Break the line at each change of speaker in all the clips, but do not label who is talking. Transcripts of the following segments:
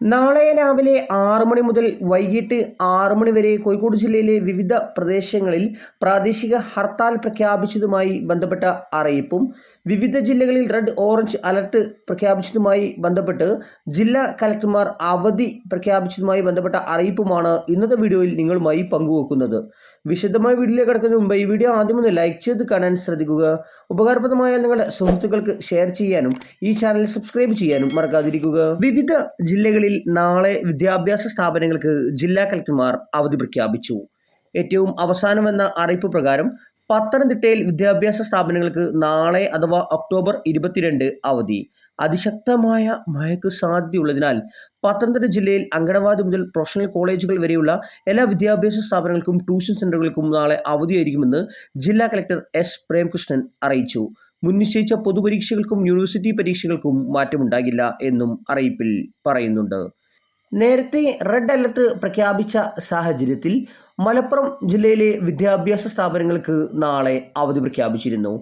നാളെ രാവിലെ ആറു മണി മുതൽ വൈകിട്ട് ആറു മണി വരെ കോഴിക്കോട് ജില്ലയിലെ വിവിധ പ്രദേശങ്ങളിൽ പ്രാദേശിക ഹർത്താൽ പ്രഖ്യാപിച്ചതുമായി ബന്ധപ്പെട്ട അറിയിപ്പും വിവിധ ജില്ലകളിൽ റെഡ് ഓറഞ്ച് അലർട്ട് പ്രഖ്യാപിച്ചതുമായി ബന്ധപ്പെട്ട് ജില്ലാ കലക്ടർമാർ അവധി പ്രഖ്യാപിച്ചതുമായി ബന്ധപ്പെട്ട അറിയിപ്പുമാണ് ഇന്നത്തെ വീഡിയോയിൽ നിങ്ങളുമായി പങ്കുവെക്കുന്നത്. വിശദമായ വീഡിയോയിലേക്ക് കടക്കുന്നതിന് മുമ്പ് ഈ വീഡിയോ ആദ്യം ഒന്ന് ലൈക്ക് ചെയ്ത് കാണാൻ ശ്രദ്ധിക്കുക. ഉപകാരപ്രദമായ നിങ്ങളുടെ സുഹൃത്തുക്കൾക്ക് ഷെയർ ചെയ്യാനും ഈ ചാനൽ സബ്സ്ക്രൈബ് ചെയ്യാനും മറക്കാതിരിക്കുക. വിവിധ ജില്ലകളിൽ നാളെ വിദ്യാഭ്യാസ സ്ഥാപനങ്ങൾക്ക് ജില്ലാ കലക്ടർമാർ അവധി പ്രഖ്യാപിച്ചു. ഏറ്റവും അവസാനമെന്ന അറിയിപ്പ് പ്രകാരം പത്തനംതിട്ടയിൽ വിദ്യാഭ്യാസ സ്ഥാപനങ്ങൾക്ക് നാളെ അഥവാ ഒക്ടോബർ ഇരുപത്തിരണ്ട് അവധി. അതിശക്തമായ മഴയ്ക്ക് സാധ്യതയുള്ളതിനാൽ പത്തനംതിട്ട ജില്ലയിൽ അങ്കണവാടി മുതൽ പ്രൊഫഷണൽ കോളേജുകൾ വരെയുള്ള എല്ലാ വിദ്യാഭ്യാസ സ്ഥാപനങ്ങൾക്കും ട്യൂഷൻ സെന്ററുകൾക്കും നാളെ അവധിയായിരിക്കുമെന്ന് ജില്ലാ കലക്ടർ എസ് പ്രേംകൃഷ്ണൻ അറിയിച്ചു. മുൻനിശ്ചയിച്ച പൊതുപരീക്ഷകൾക്കും യൂണിവേഴ്സിറ്റി പരീക്ഷകൾക്കും മാറ്റമുണ്ടാകില്ല എന്നും അറിയിപ്പിൽ പറയുന്നുണ്ട്. നേരത്തെ റെഡ് അലർട്ട് പ്രഖ്യാപിച്ച സാഹചര്യത്തിൽ മലപ്പുറം ജില്ലയിലെ വിദ്യാഭ്യാസ സ്ഥാപനങ്ങൾക്ക് നാളെ അവധി പ്രഖ്യാപിച്ചിരുന്നു.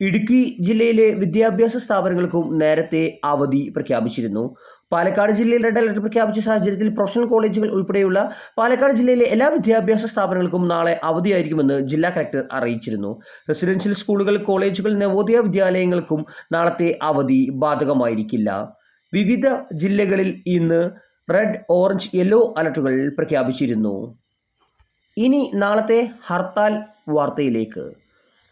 ഇടുക്കി ജില്ലയിലെ വിദ്യാഭ്യാസ സ്ഥാപനങ്ങൾക്കും നേരത്തെ അവധി പ്രഖ്യാപിച്ചിരുന്നു. പാലക്കാട് ജില്ലയിൽ റെഡ് അലർട്ട് പ്രഖ്യാപിച്ച സാഹചര്യത്തിൽ പ്രൊഫഷണൽ കോളേജുകൾ ഉൾപ്പെടെയുള്ള പാലക്കാട് ജില്ലയിലെ എല്ലാ വിദ്യാഭ്യാസ സ്ഥാപനങ്ങൾക്കും നാളെ അവധിയായിരിക്കുമെന്ന് ജില്ലാ കളക്ടർ അറിയിച്ചിരുന്നു. റെസിഡൻഷ്യൽ സ്കൂളുകൾ കോളേജുകൾ നവോദയ വിദ്യാലയങ്ങൾക്കും നാളത്തെ അവധി ബാധകമായിരിക്കില്ല. വിവിധ ജില്ലകളിൽ ഇന്ന് റെഡ് ഓറഞ്ച് യെല്ലോ അലർട്ടുകൾ പ്രഖ്യാപിച്ചിരുന്നു. ഇനി നാളത്തെ ഹർത്താൽ വാർത്തയിലേക്ക്.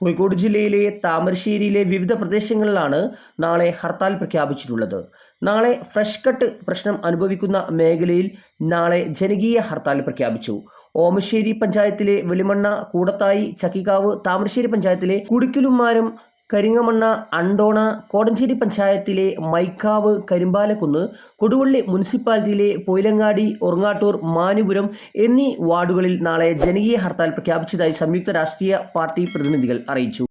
കോഴിക്കോട് ജില്ലയിലെ താമരശ്ശേരിയിലെ വിവിധ പ്രദേശങ്ങളിലാണ് നാളെ ഹർത്താൽ പ്രഖ്യാപിച്ചിട്ടുള്ളത്. നാളെ ഫ്രഷ് കട്ട് പ്രശ്നം അനുഭവിക്കുന്ന മേഖലയിൽ നാളെ ജനകീയ ഹർത്താൽ പ്രഖ്യാപിച്ചു. ഓമശ്ശേരി പഞ്ചായത്തിലെ വെളിമണ്ണ കൂടത്തായി ചക്കിക്കാവ് താമരശ്ശേരി പഞ്ചായത്തിലെ കുടിക്കലുമാരും കരിങ്ങമണ്ണ അണ്ടോണ കോടഞ്ചേരി പഞ്ചായത്തിലെ മൈക്കാവ് കരിമ്പാലക്കുന്ന് കൊടുവള്ളി മുനിസിപ്പാലിറ്റിയിലെ പൊയിലങ്ങാടി ഒറങ്ങാട്ടൂർ മാനുപുരം എന്നീ വാർഡുകളിൽ നാളെ ജനകീയ ഹർത്താൽ പ്രഖ്യാപിച്ചതായി സംയുക്ത രാഷ്ട്രീയ പാർട്ടി പ്രതിനിധികൾ അറിയിച്ചു.